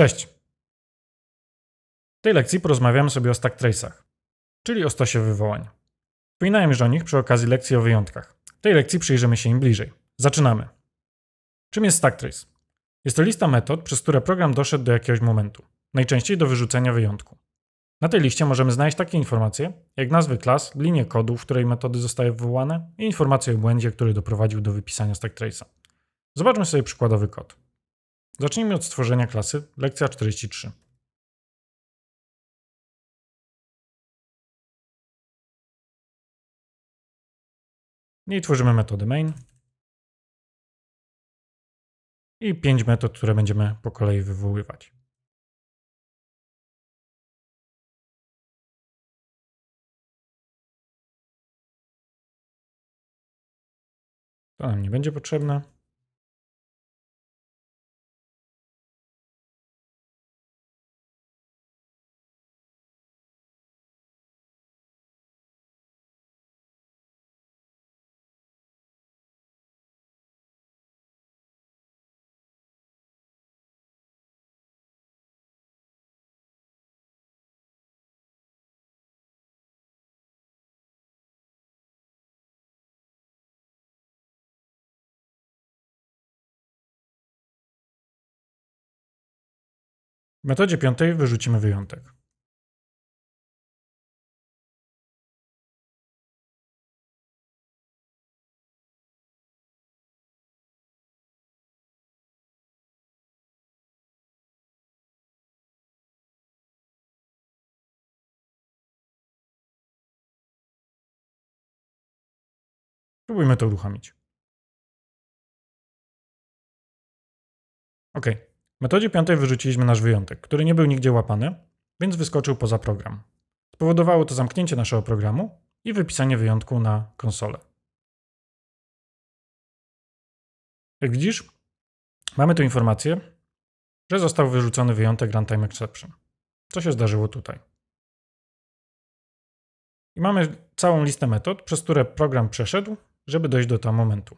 Cześć! W tej lekcji porozmawiamy sobie o stack trace'ach, czyli o stosie wywołań. Wspominałem już o nich przy okazji lekcji o wyjątkach. W tej lekcji przyjrzymy się im bliżej. Zaczynamy. Czym jest stack trace? Jest to lista metod, przez które program doszedł do jakiegoś momentu, najczęściej do wyrzucenia wyjątku. Na tej liście możemy znaleźć takie informacje, jak nazwy klas, linię kodu, w której metody zostały wywołane i informacje o błędzie, który doprowadził do wypisania stack trace'a. Zobaczmy sobie przykładowy kod. Zacznijmy od stworzenia klasy, lekcja 43. I tworzymy metody main. I pięć metod, które będziemy po kolei wywoływać. To nam nie będzie potrzebne. W metodzie piątej wyrzucimy wyjątek. Spróbujmy to uruchomić. OK. W metodzie piątej wyrzuciliśmy nasz wyjątek, który nie był nigdzie łapany, więc wyskoczył poza program. Spowodowało to zamknięcie naszego programu i wypisanie wyjątku na konsolę. Jak widzisz, mamy tu informację, że został wyrzucony wyjątek runtime exception. Co się zdarzyło tutaj? I mamy całą listę metod, przez które program przeszedł, żeby dojść do tego momentu.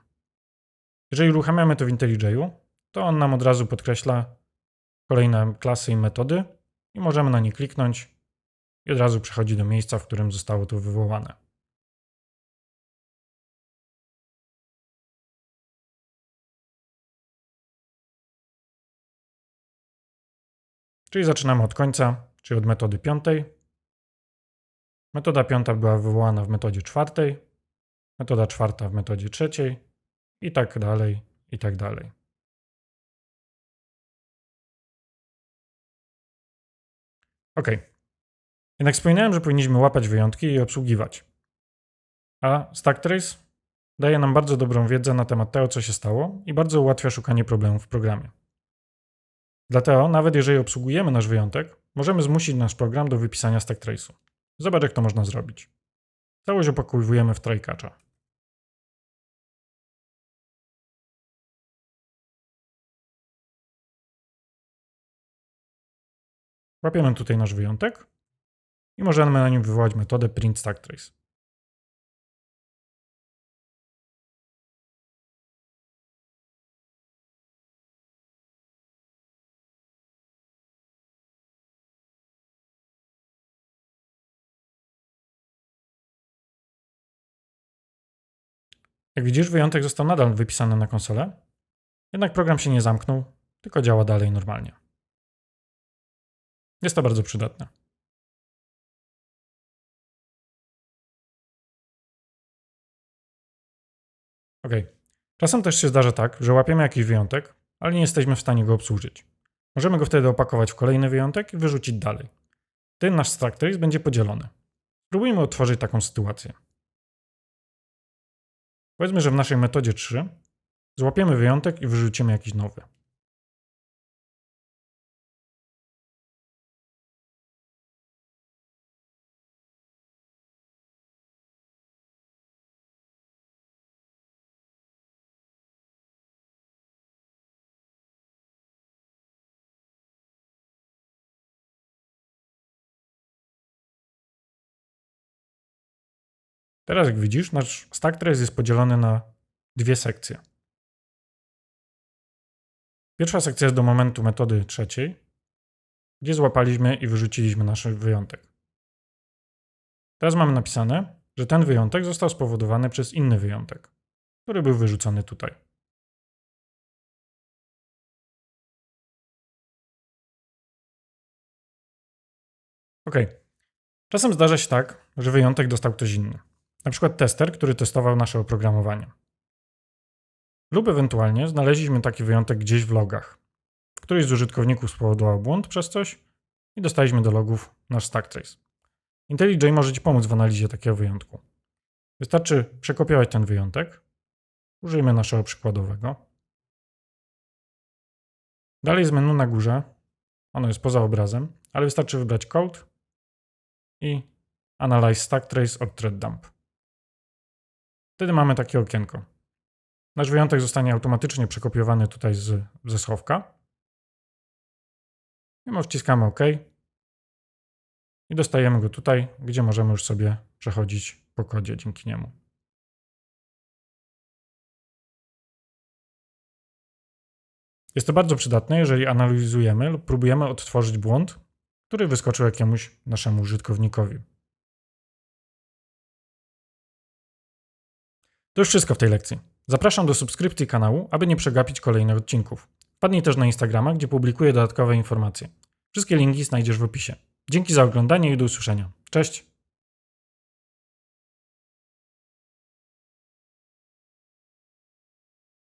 Jeżeli uruchamiamy to w IntelliJ'u, to on nam od razu podkreśla kolejne klasy i metody i możemy na nie kliknąć i od razu przechodzi do miejsca, w którym zostało to wywołane. Czyli zaczynamy od końca, czyli od metody piątej. Metoda piąta była wywołana w metodzie czwartej, metoda czwarta w metodzie trzeciej i tak dalej, i tak dalej. Ok. Jednak wspominałem, że powinniśmy łapać wyjątki i obsługiwać. A StackTrace daje nam bardzo dobrą wiedzę na temat tego, co się stało i bardzo ułatwia szukanie problemów w programie. Dlatego, nawet jeżeli obsługujemy nasz wyjątek, możemy zmusić nasz program do wypisania StackTrace'u. Zobacz, jak to można zrobić. Całość opakowujemy w trycatcha. Łapiemy tutaj nasz wyjątek i możemy na nim wywołać metodę print stack trace. Jak widzisz, wyjątek został nadal wypisany na konsolę, jednak program się nie zamknął, tylko działa dalej normalnie. Jest to bardzo przydatne. Ok. Czasem też się zdarza tak, że łapiemy jakiś wyjątek, ale nie jesteśmy w stanie go obsłużyć. Możemy go wtedy opakować w kolejny wyjątek i wyrzucić dalej. Ten nasz stack trace będzie podzielony. Spróbujmy otworzyć taką sytuację. Powiedzmy, że w naszej metodzie 3 złapiemy wyjątek i wyrzucimy jakiś nowy. Teraz jak widzisz, nasz stack trace jest podzielony na dwie sekcje. Pierwsza sekcja jest do momentu metody trzeciej, gdzie złapaliśmy i wyrzuciliśmy nasz wyjątek. Teraz mamy napisane, że ten wyjątek został spowodowany przez inny wyjątek, który był wyrzucony tutaj. Ok. Czasem zdarza się tak, że wyjątek dostał ktoś inny. Na przykład tester, który testował nasze oprogramowanie. Lub ewentualnie znaleźliśmy taki wyjątek gdzieś w logach. Któryś z użytkowników spowodował błąd przez coś i dostaliśmy do logów nasz stack trace. IntelliJ może Ci pomóc w analizie takiego wyjątku. Wystarczy przekopiować ten wyjątek. Użyjmy naszego przykładowego. Dalej z menu na górze. Ono jest poza obrazem, ale wystarczy wybrać Code i Analyze Stack Trace od ThreadDump. Wtedy mamy takie okienko. Nasz wyjątek zostanie automatycznie przekopiowany tutaj z, ze schowka. I wciskamy OK. I dostajemy go tutaj, gdzie możemy już sobie przechodzić po kodzie dzięki niemu. Jest to bardzo przydatne, jeżeli analizujemy lub próbujemy odtworzyć błąd, który wyskoczył jakiemuś naszemu użytkownikowi. To już wszystko w tej lekcji. Zapraszam do subskrypcji kanału, aby nie przegapić kolejnych odcinków. Wpadnij też na Instagrama, gdzie publikuję dodatkowe informacje. Wszystkie linki znajdziesz w opisie. Dzięki za oglądanie i do usłyszenia. Cześć!